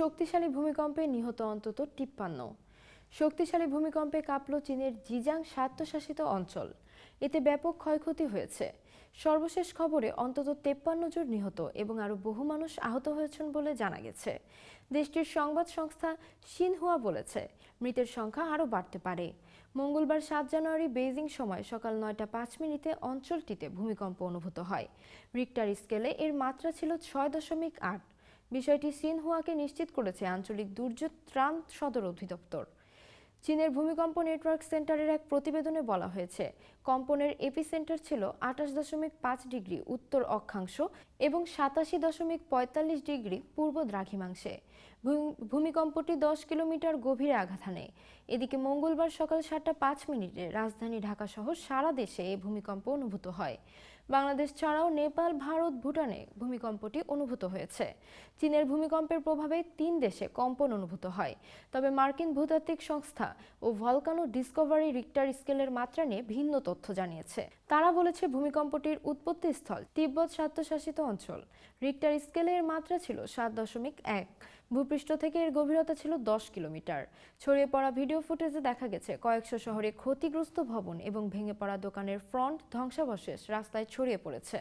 শক্তিশালী ভূমিকম্পে নিহত অন্তত তিপ্পান্ন। শক্তিশালী ভূমিকম্পে কাঁপল চীনের জিজাং স্বায়ত্তশাসিত অঞ্চল। এতে ব্যাপক ক্ষয়ক্ষতি হয়েছে। সর্বশেষ খবরে অন্তত তেপ্পান্ন জন নিহত এবং আরও বহু মানুষ আহত হয়েছেন বলে জানা গেছে। দেশটির সংবাদ সংস্থা সিনহুয়া বলেছে, মৃতের সংখ্যা আরও বাড়তে পারে। মঙ্গলবার সাত জানুয়ারি বেইজিং সময় সকাল নয়টা পাঁচ মিনিটে অঞ্চলটিতে ভূমিকম্প অনুভূত হয়। রিক্টার স্কেলে এর মাত্রা ছিল ছয় দশমিক আট। বিষয়টি সিনহুয়াকে নিশ্চিত করেছে আঞ্চলিক দুর্যোগ ত্রাণ সদর অধিদপ্তর। চীনের ভূমিকম্প নেটওয়ার্ক সেন্টারের এক প্রতিবেদনে বলা হয়েছে কম্পনের এপিসেন্টার ছিল আঠাশ দশমিক পাঁচ ডিগ্রি উত্তর অক্ষাংশ এবং সাতাশি দশমিক পঁয়তাল্লিশ ডিগ্রি পূর্ব দ্রাঘিমাংশে। ভূমিকম্পটি দশ কিলোমিটার গভীরে আঘাত হানে। এদিকে মঙ্গলবার সকাল সাতটা পাঁচ মিনিটে রাজধানী ঢাকা সহ সারা দেশে এই ভূমিকম্প অনুভূত হয়। বাংলাদেশ ছাড়াও নেপাল, ভারত, ভুটানে ভূমিকম্পটি অনুভূত হয়েছে। চীনের ভূমিকম্পের প্রভাবে তিন দেশে কম্পন অনুভূত হয়। তবে মার্কিন ভূতাত্ত্বিক সংস্থা ও ভলকানো ডিসকভারি রিক্টার স্কেলের মাত্রা নিয়ে ভিন্ন তথ্য জানিয়েছে। তারা বলেছে, ভূমিকম্পটির উৎপত্তিস্থল তিব্বত স্বায়ত্তশাসিত অঞ্চল। রিক্টার স্কেলে এর মাত্রা ছিল সাত দশমিক এক। ভূপৃষ্ঠ থেকে এর গভীরতা ছিল দশ কিলোমিটার। ছড়িয়ে পড়া ভিডিও ফুটেজে দেখা গেছে, কয়েকশো শহরে ক্ষতিগ্রস্ত ভবন এবং ভেঙে পড়া দোকানের ফ্রন্ট ধ্বংসাবশেষ রাস্তায় ছড়িয়ে পড়েছে।